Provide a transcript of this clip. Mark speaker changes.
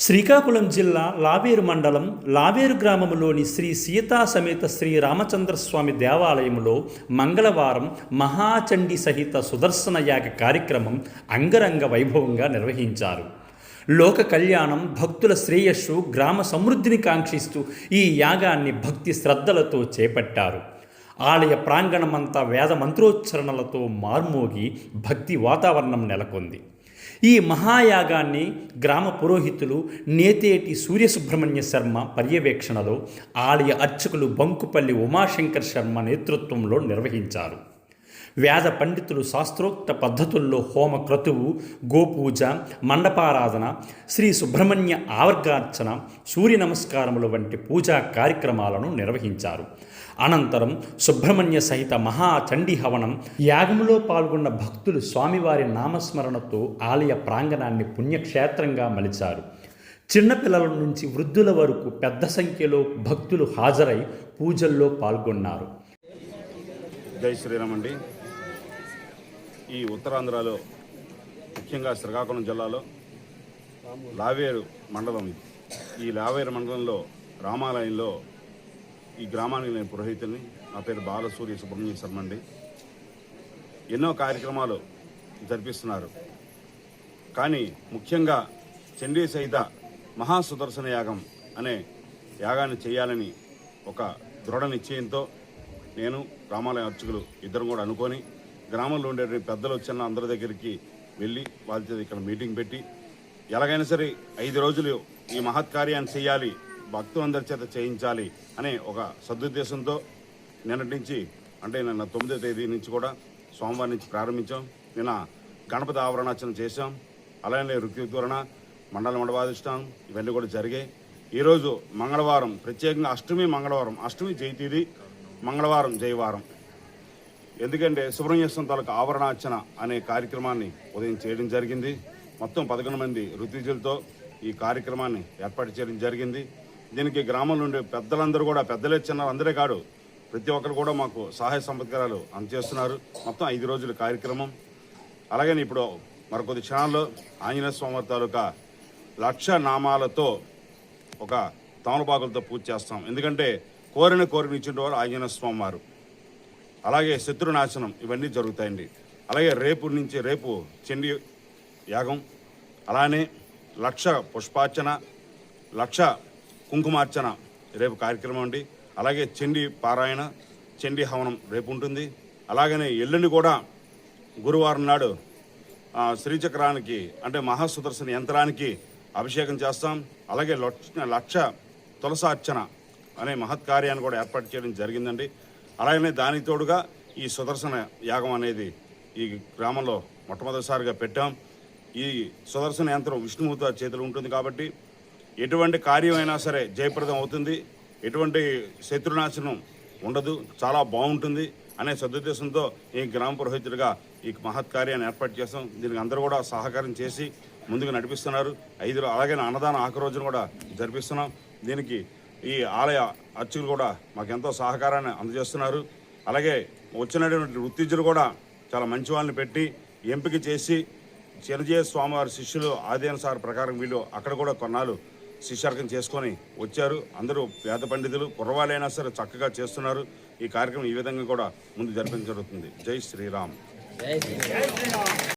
Speaker 1: శ్రీకాకుళం జిల్లా లావేరు మండలం లావేరు గ్రామంలోని శ్రీ సీతా సమేత శ్రీ రామచంద్రస్వామి దేవాలయంలో మంగళవారం మహాచండి సహిత సుదర్శన యాగ కార్యక్రమం అంగరంగ వైభవంగా నిర్వహించారు. లోక కళ్యాణం భక్తుల శ్రేయస్సు గ్రామ సమృద్ధిని కాంక్షిస్తూ ఈ యాగాన్ని భక్తి శ్రద్ధలతో చేపట్టారు. ఆలయ ప్రాంగణమంతా వేద మంత్రోచ్చరణలతో మార్మోగి భక్తి వాతావరణం నెలకొంది. ఈ మహాయాగాన్ని గ్రామ పురోహితులు నేతేటి సూర్యసుబ్రహ్మణ్య శర్మ పర్యవేక్షణలో ఆలయ అర్చకులు బంకుపల్లి ఉమాశంకర్ శర్మ నేతృత్వంలో నిర్వహించారు. వేద పండితులు శాస్త్రోక్త పద్ధతుల్లో హోమ క్రతువు గోపూజ మండపారాధన శ్రీ సుబ్రహ్మణ్య ఆవర్గార్చన సూర్య నమస్కారములు వంటి పూజా కార్యక్రమాలను నిర్వహించారు. అనంతరం సుబ్రహ్మణ్య సహిత మహాచండీ హవనం యాగములో పాల్గొన్న భక్తులు స్వామివారి నామస్మరణతో ఆలయ ప్రాంగణాన్ని పుణ్యక్షేత్రంగా మలిచారు. చిన్నపిల్లల నుంచి వృద్ధుల వరకు పెద్ద సంఖ్యలో భక్తులు హాజరై పూజల్లో పాల్గొన్నారు.
Speaker 2: జై శ్రీరామ్ అండి. ఈ ఉత్తరాంధ్రలో ముఖ్యంగా శ్రీకాకుళం జిల్లాలో లావేరు మండలం ఇది. ఈ లావేరు మండలంలో రామాలయంలో ఈ గ్రామానికి నేను పురోహితుని నా పేరు బాలసూర్య సుబ్రహ్మణ్య శర్మ అండి. ఎన్నో కార్యక్రమాలు జరిపిస్తున్నారు. కానీ ముఖ్యంగా చండీ సహిత మహాసుదర్శన యాగం అనే యాగాన్ని చేయాలని ఒక దృఢ నిశ్చయంతో నేను రామాలయ అర్చకులు ఇద్దరం కూడా అనుకొని గ్రామంలో ఉండే పెద్దలు వచ్చిన అందరి దగ్గరికి వెళ్ళి వాళ్ళతో ఇక్కడ మీటింగ్ పెట్టి ఎలాగైనా సరే ఐదు రోజులు ఈ మహత్కార్యాన్ని చేయాలి భక్తులందరి చేత చేయించాలి అనే ఒక సదుద్దేశంతో నిన్నటి నుంచి అంటే నిన్న తొమ్మిదో తేదీ నుంచి కూడా సోమవారం నుంచి ప్రారంభించాం. నిన్న గణపతి ఆవరణార్చన చేశాం. అలానే ఋత్విద్వరణ మండల మండపాధిష్టానం ఇవన్నీ కూడా జరిగాయి. ఈరోజు మంగళవారం ప్రత్యేకంగా అష్టమి మంగళవారం అష్టమి జయతీది మంగళవారం జయవారం. ఎందుకంటే సుబ్రహ్మణ్యేశ్వరం తాలూకు ఆవరణార్చన అనే కార్యక్రమాన్ని ఉదయం చేయడం జరిగింది. మొత్తం పదకొండు మంది రుతిజులతో ఈ కార్యక్రమాన్ని ఏర్పాటు చేయడం జరిగింది. దీనికి గ్రామంలో ఉండే పెద్దలందరూ కూడా పెద్దలే చిన్న అందరే కాడు ప్రతి ఒక్కరు కూడా మాకు సహాయ సంపత్కరాలు అందజేస్తున్నారు. మొత్తం ఐదు రోజుల కార్యక్రమం. అలాగే ఇప్పుడు మరికొద్ది క్షణాల్లో ఆంజనేయ స్వామి తాలూకా లక్ష నామాలతో ఒక తామలపాకులతో పూజ చేస్తాం. ఎందుకంటే కోరిన కోరిక ఇచ్చిన వారు ఆంజనేయ స్వామి వారు. అలాగే శత్రునాశనం ఇవన్నీ జరుగుతాయండి. అలాగే రేపు నుంచి రేపు చెండి యాగం. అలానే లక్ష పుష్పార్చన లక్ష కుంకుమార్చన రేపు కార్యక్రమం అండి. అలాగే చండీ పారాయణ చండీ హవనం రేపు ఉంటుంది. అలాగనే ఎల్లుండి కూడా గురువారం నాడు శ్రీచక్రానికి అంటే మహాసుదర్శన యంత్రానికి అభిషేకం చేస్తాం. అలాగే లక్ష లక్ష తులసార్చన అనే మహత్ కార్యాన్ని కూడా ఏర్పాటు చేయడం జరిగిందండి. అలాగనే దానికి తోడుగా ఈ సుదర్శన యాగం అనేది ఈ గ్రామంలో మొట్టమొదటిసారిగా పెట్టాం. ఈ సుదర్శన యంత్రం విష్ణుమూర్తి చేతులు చేతిలో ఉంటుంది కాబట్టి ఎటువంటి కార్యమైనా సరే జయప్రదం అవుతుంది. ఎటువంటి శత్రునాశనం ఉండదు. చాలా బాగుంటుంది అనే సదుద్దేశంతో ఈ గ్రామ పురోహితుడిగా ఈ మహత్ కార్యాన్ని ఏర్పాటు చేస్తాం. దీనికి అందరూ కూడా సహకారం చేసి ముందుకు నడిపిస్తున్నారు. ఐదు అలాగే అన్నదాన ఆఖరి కూడా జరిపిస్తున్నాం. దీనికి ఈ ఆలయ అర్చకులు కూడా మాకు ఎంతో సహకారాన్ని అందజేస్తున్నారు. అలాగే వచ్చినటువంటి వృత్తిజులు కూడా చాలా మంచి వాళ్ళని పెట్టి ఎంపిక చేసి చిరంజీవి స్వామివారి శిష్యులు ఆదేనుసార ప్రకారం వీళ్ళు అక్కడ కూడా కొన్నాళ్ళు శిష్యార్కం చేసుకొని వచ్చారు. అందరూ పేద పండితులు కుర్రవాళ్ళైనా సరే చక్కగా చేస్తున్నారు. ఈ కార్యక్రమం ఈ విధంగా కూడా ముందు జరిపించబడుతుంది జై శ్రీరామ్.